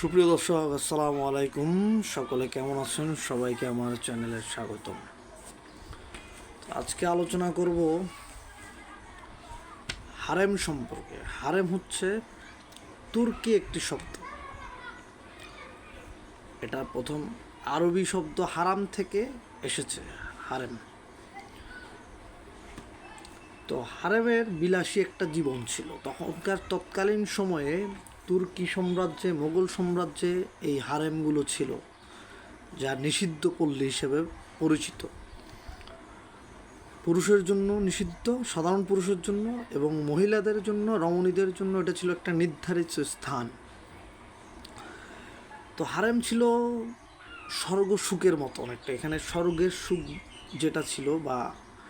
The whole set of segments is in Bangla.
সুপ্রিয় দর্শক, আসসালামু আলাইকুম। সকলে কেমন আছেন? সবাইকে আমার চ্যানেলে স্বাগতম। আজকে আলোচনা করব হারেম সম্পর্কে। হারেম হচ্ছে তুর্কি একটি শব্দ। এটা প্রথম আরবি শব্দ হারাম থেকে এসেছে, হারেম। তো হারেমের বিলাসী একটা জীবন ছিল। তখনকার তৎকালীন সময়ে তুর্কি সাম্রাজ্যে, মোগল সাম্রাজ্যে এই হারেমগুলো ছিল, যা নিষিদ্ধ পল্লী হিসেবে পরিচিত। পুরুষের জন্য নিষিদ্ধ, সাধারণ পুরুষের জন্য এবং মহিলাদের জন্য, রমণীদের জন্য এটা ছিল একটা নির্ধারিত স্থান। তো হারেম ছিল স্বর্গ সুখের মতো অনেকটা। এখানে স্বর্গের সুখ যেটা ছিল বা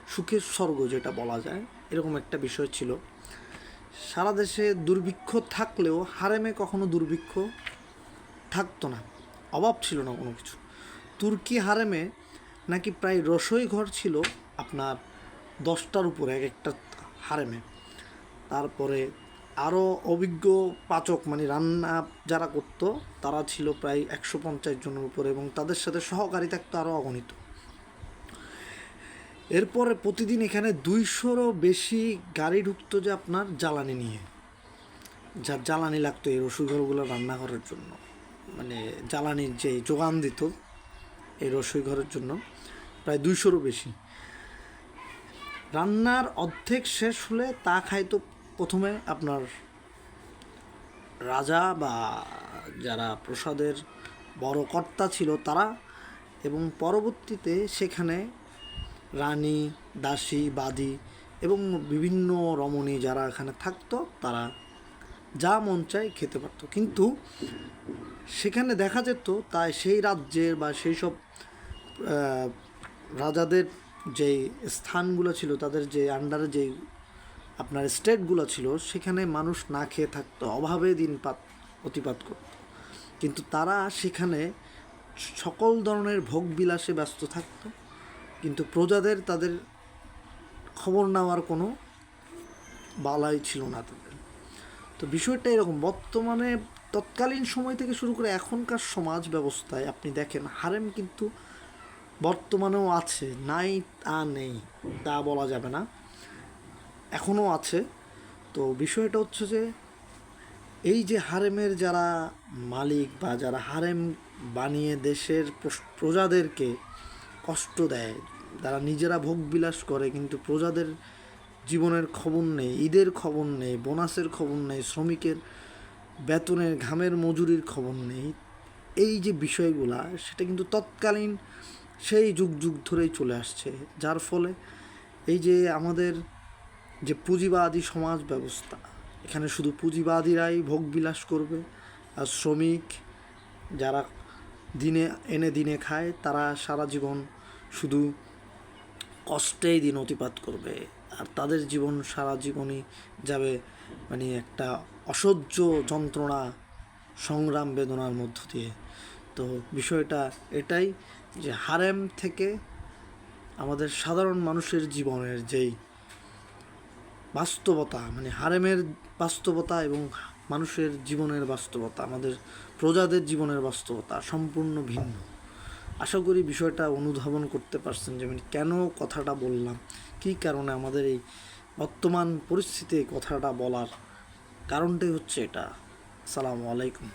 সুখের স্বর্গ যেটা বলা যায়, এরকম একটা বিষয় ছিল। সারা দেশে দুর্ভিক্ষ থাকলেও হারেমে কখনো দুর্ভিক্ষ থাকতো না। অভাব ছিল না কোনো কিছু। তুর্কি হারেমে নাকি প্রায় রসই ঘর ছিল আপনার দশটার উপরে, এক একটা হারেমে। তারপরে আরও অভিজ্ঞ পাচক মানে রান্না যারা করতো, তারা ছিল প্রায় একশো পঞ্চাশ জনের উপরে এবং তাদের সাথে সহকারী থাকতো আরও অগণিত। এরপরে প্রতিদিন এখানে দুইশোরও বেশি গাড়ি ঢুকতো যে আপনার জ্বালানি নিয়ে। যা জ্বালানি লাগতো এই রসুইঘরগুলো রান্নাঘরের জন্য। মানে জ্বালানির যে যোগান দিত এই রসুই ঘরের জন্য প্রায় দুইশোরও বেশি। রান্নার অর্ধেক শেষ হলে তা খাইতো প্রথমে আপনার রাজা বা যারা প্রসাদের বড় কর্তা ছিল তারা এবং পরবর্তীতে সেখানে রানী, দাসী, বাদী এবং বিভিন্ন রমণী যারা এখানে থাকতো, তারা যা মন চায় খেতে পারতো। কিন্তু সেখানে দেখা যেত, তাই সেই রাজ্যের বা সেই সব রাজাদের যে স্থানগুলো ছিল, তাদের যে আন্ডারে যে আপনার স্টেটগুলো ছিল, সেখানে মানুষ না খেয়ে থাকতো, অভাবে দিনপাত অতিপাত করত। কিন্তু তারা সেখানে সকল ধরনের ভোগ বিলাসে ব্যস্ত থাকতো। কিন্তু প্রজাদের তাদের খবর নেওয়ার কোনো বালাই ছিল না তাদের। তো বিষয়টা এরকম, বর্তমানে তৎকালীন সময় থেকে শুরু করে এখনকার সমাজ ব্যবস্থায় আপনি দেখেন, হারেম কিন্তু বর্তমানেও আছে, নাই তা নেই, তা বলা যাবে না, এখনও আছে। তো বিষয়টা হচ্ছে যে, এই যে হারেমের যারা মালিক বা যারা হারেম বানিয়ে দেশের প্রজাদেরকে কষ্ট দেয়। তারা নিজেরা ভোগ বিলাস করে, কিন্তু প্রজাদের জীবনের খবর নেই, ঈদের খবর নেই, বোনাসের খবর নেই, শ্রমিকের বেতনের, ঘামের মজুরির খবর নেই। এই যে বিষয়গুলা, সেটা কিন্তু তৎকালীন সেই যুগ যুগ ধরেই চলে আসছে। যার ফলে এই যে আমাদের যে পুঁজিবাদী সমাজ ব্যবস্থা, এখানে শুধু পুঁজিবাদীরাই ভোগ বিলাস করবে, আর শ্রমিক যারা দিনে, এনে দিনে খায়, তারা সারা জীবন শুধু কষ্টেই দিন অতিপাত করবে। আর তাদের জীবন, সারা জীবনই যাবে মানে একটা অসহ্য যন্ত্রণা, সংগ্রাম, বেদনার মধ্য দিয়ে। তো বিষয়টা এটাই যে হারেম থেকে আমাদের সাধারণ মানুষের জীবনের যেই বাস্তবতা মানে হারেমের বাস্তবতা এবং মানুষের জীবনের বাস্তবতা, আমাদের প্রজাদের জীবনের বাস্তবতা সম্পূর্ণ ভিন্ন। আশা করি বিষয়টা অনুধাবন করতে পারছেন যে মানে কেন কথাটা বললাম, কী কারণে আমাদের এই বর্তমান পরিস্থিতিতে কথাটা বলার কারণটাই হচ্ছে এটা। আসসালামু আলাইকুম।